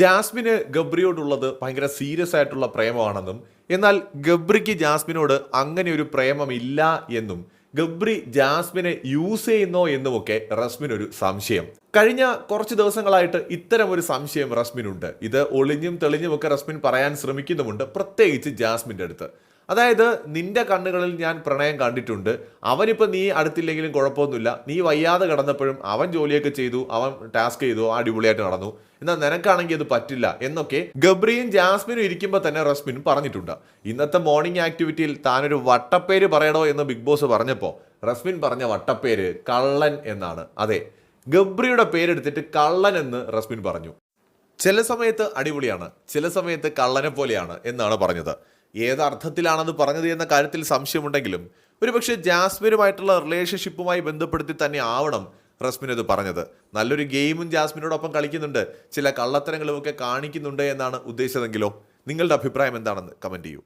ജാസ്മിന് ഗബ്രിയോടുള്ളത് ഭയങ്കര സീരിയസ് ആയിട്ടുള്ള പ്രേമമാണെന്നും എന്നാൽ ഗബ്രിക്ക് ജാസ്മിനോട് അങ്ങനെ ഒരു പ്രേമമില്ല എന്നും ഗബ്രി ജാസ്മിനെ യൂസ് ചെയ്യുന്നോ എന്നുമൊക്കെ റസ്മിനൊരു സംശയം. കഴിഞ്ഞ കുറച്ച് ദിവസങ്ങളായിട്ട് ഇത്തരം ഒരു സംശയം റസ്മിനുണ്ട്. ഇത് ഒളിഞ്ഞും തെളിഞ്ഞുമൊക്കെ റസ്മിൻ പറയാൻ ശ്രമിക്കുന്നുമുണ്ട് പ്രത്യേകിച്ച് ജാസ്മിന്റെ അടുത്ത്. അതായത് നിന്റെ കണ്ണുകളിൽ ഞാൻ പ്രണയം കണ്ടിട്ടുണ്ട്. അവനിപ്പോൾ നീ അടുത്തില്ലെങ്കിലും കുഴപ്പമൊന്നുമില്ല. നീ വയ്യാതെ കിടന്നപ്പോഴും അവൻ ജോലിയൊക്കെ ചെയ്തു അവൻ ടാസ്ക് ചെയ്തു അടിപൊളിയായിട്ട് നടന്നു. എന്നാൽ നിനക്കാണെങ്കിൽ അത് പറ്റില്ല എന്നൊക്കെ ഗബ്രിയും ജാസ്മിനും ഇരിക്കുമ്പോൾ തന്നെ റസ്മിനും പറഞ്ഞിട്ടുണ്ട്. ഇന്നത്തെ മോർണിംഗ് ആക്ടിവിറ്റിയിൽ താനൊരു വട്ടപ്പേര് പറയണോ എന്ന് ബിഗ് ബോസ് പറഞ്ഞപ്പോൾ റസ്മിൻ പറഞ്ഞ വട്ടപ്പേര് കള്ളൻ എന്നാണ്. അതെ ഗബ്രിയുടെ പേരെടുത്തിട്ട് കള്ളൻ എന്ന് റസ്മിൻ പറഞ്ഞു. ചില സമയത്ത് അടിപൊളിയാണ് ചില സമയത്ത് കള്ളനെ പോലെയാണ് എന്നാണ് പറഞ്ഞത്. ഏത് അർത്ഥത്തിലാണെന്ന് പറഞ്ഞത് എന്ന കാര്യത്തിൽ സംശയമുണ്ടെങ്കിലും ഒരുപക്ഷെ ജാസ്മിനുമായിട്ടുള്ള റിലേഷൻഷിപ്പുമായി ബന്ധപ്പെടുത്തി തന്നെ ആവണം റസ്മിൻ ഇത് പറഞ്ഞത്. നല്ലൊരു ഗെയിമും ജാസ്മിനോടൊപ്പം കളിക്കുന്നുണ്ട്. ചില കള്ളത്തരങ്ങളും ഒക്കെ കാണിക്കുന്നുണ്ട് എന്നാണ് ഉദ്ദേശിച്ചതെങ്കിലോ? നിങ്ങളുടെ അഭിപ്രായം എന്താണെന്ന് കമന്റ് ചെയ്യൂ.